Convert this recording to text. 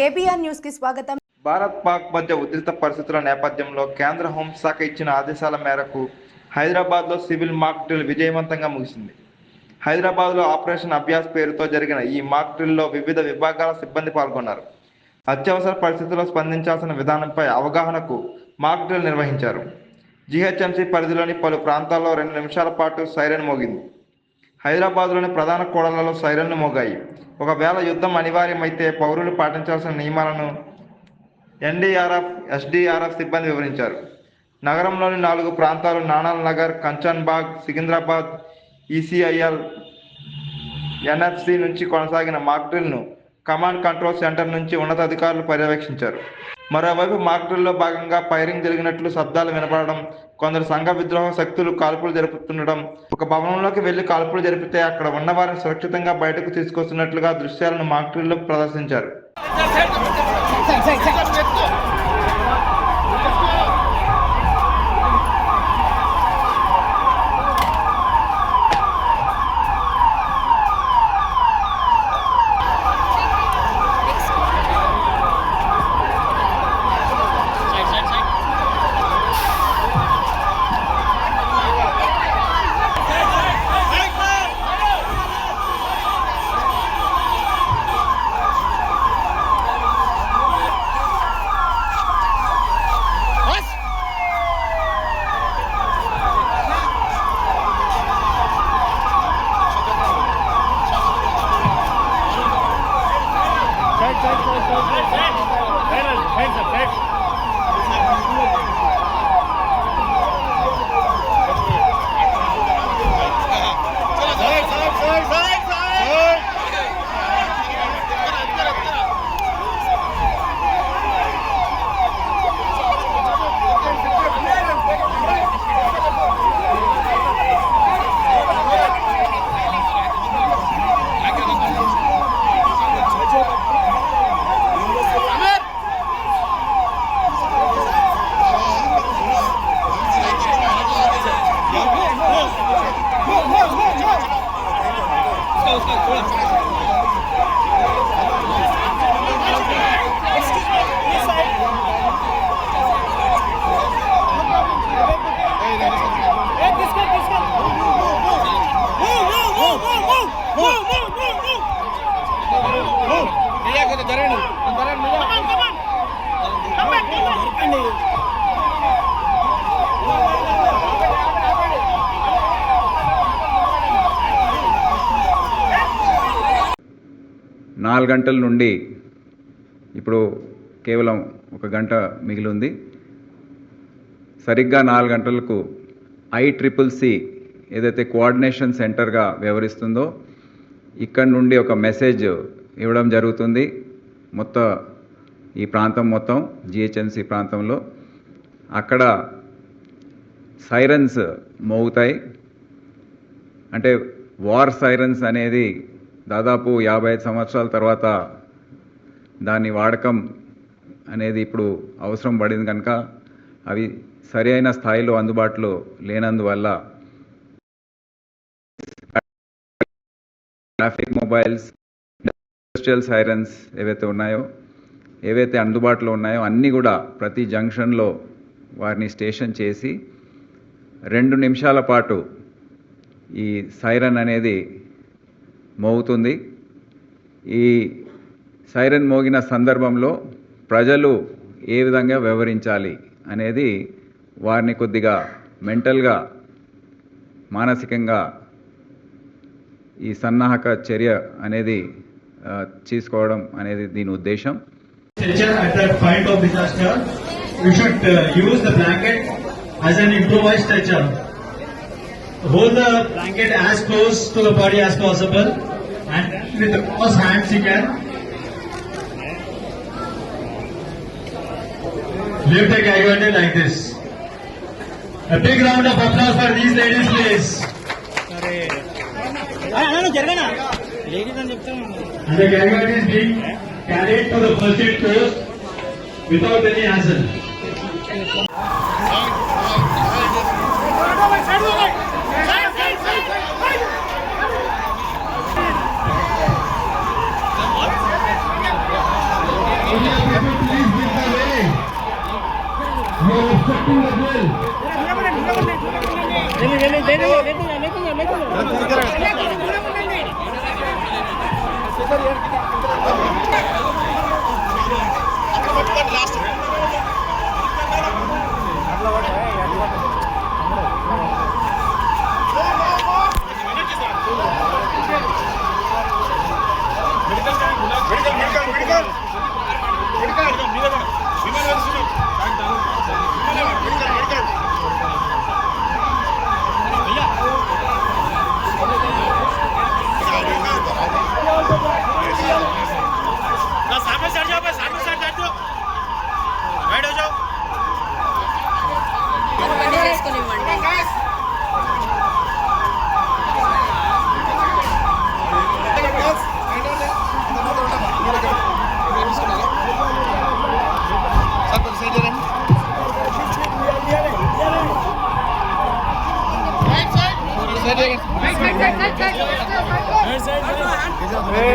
KBR న్యూస్కి స్వాగతం. భారత్ పాక్ మధ్య ఉద్రిక్త పరిస్థితుల నేపథ్యంలో కేంద్ర హోంశాఖ ఇచ్చిన ఆదేశాల మేరకు హైదరాబాద్లో సివిల్ మాక్ డ్రిల్ విజయవంతంగా ముగిసింది. హైదరాబాద్లో ఆపరేషన్ అభ్యాస్ పేరుతో జరిగిన ఈ మాక్ డ్రిల్లో వివిధ విభాగాల సిబ్బంది పాల్గొన్నారు. అత్యవసర పరిస్థితుల్లో స్పందించాల్సిన విధానంపై అవగాహనకు మాక్ డ్రిల్ నిర్వహించారు. జీహెచ్ఎంసీ పరిధిలోని పలు ప్రాంతాల్లో రెండు నిమిషాల పాటు సైరన్ మోగింది. హైదరాబాద్లోని ప్రధాన కోడలలో సైరన్లు మోగాయి. ఒకవేళ యుద్ధం అనివార్యమైతే పౌరులు పాటించాల్సిన నియమాలను ఎన్డీఆర్ఎఫ్ ఎస్డీఆర్ఎఫ్ సిబ్బంది వివరించారు. నగరంలోని నాలుగు ప్రాంతాలు నానాల్ నగర్ కంచన్బాగ్ సికింద్రాబాద్ ఈసీఐఎల్ ఎన్ఎఫ్సి నుంచి కొనసాగిన మాక్డ్రిల్ను కమాండ్ కంట్రోల్ సెంటర్ నుంచి ఉన్నతాధికారులు పర్యవేక్షించారు. మరోవైపు మాక్ భాగంగా ఫైరింగ్ జరిగినట్లు శబ్దాలు వినపడడం కొందరు సంఘ విద్రోహ శక్తులు కాల్పులు జరుపుతుండడం ఒక భవనంలోకి వెళ్ళి కాల్పులు జరిపితే అక్కడ ఉన్న వారిని సురక్షితంగా బయటకు తీసుకొస్తున్నట్లుగా దృశ్యాలను మాక్ డ్రిల్లో ప్రదర్శించారు నాలుగు గంటల నుండి ఇప్పుడు కేవలం ఒక గంట మిగిలి ఉంది సరిగ్గా నాలుగు గంటలకు ఐ ట్రిపుల్ సి ఏదైతే కోఆర్డినేషన్ సెంటర్గా వ్యవహరిస్తుందో ఇక్కడ నుండి ఒక మెసేజ్ ఇవ్వడం జరుగుతుంది. మొత్తం ఈ ప్రాంతం మొత్తం జిహెచ్ఎంసి ప్రాంతంలో. అక్కడ సైరన్స్ మోగుతాయి. అంటే వార్ సైరన్స్ అనేది దాదాపు యాభై ఐదు సంవత్సరాల తర్వాత దాని వాడకం అనేది ఇప్పుడు అవసరం పడింది కనుక అవి సరి అయిన స్థాయిలో అందుబాటులో లేనందువల్ల ట్రాఫిక్ మొబైల్స్ ఇండస్ట్రియల్ సైరన్స్ ఏవైతే ఉన్నాయో ఏవైతే అందుబాటులో ఉన్నాయో అన్నీ కూడా ప్రతి జంక్షన్లో వారిని స్టేషన్ చేసి రెండు నిమిషాల పాటు ఈ సైరన్ అనేది మోగుతుంది ఈ సైరన్ మోగిన సందర్భంలో ప్రజలు ఏ విధంగా వ్యవహరించాలి అనేది వారిని కొద్దిగా మెంటల్గా మానసికంగా ఈ సన్నాహక చర్య అనేది ఆ, తీసుకోవడం అనేది దీని ఉద్దేశం stretcher at that point of disaster, we should uh, use the blanket as an improvised stretcher. Hold the blanket as close to the body as possible and with the cross hands you can lift the casualty like this. A big round of applause for these ladies please. And the casualty is being carried to the first aid post without any hassle. Piyush Goyal এই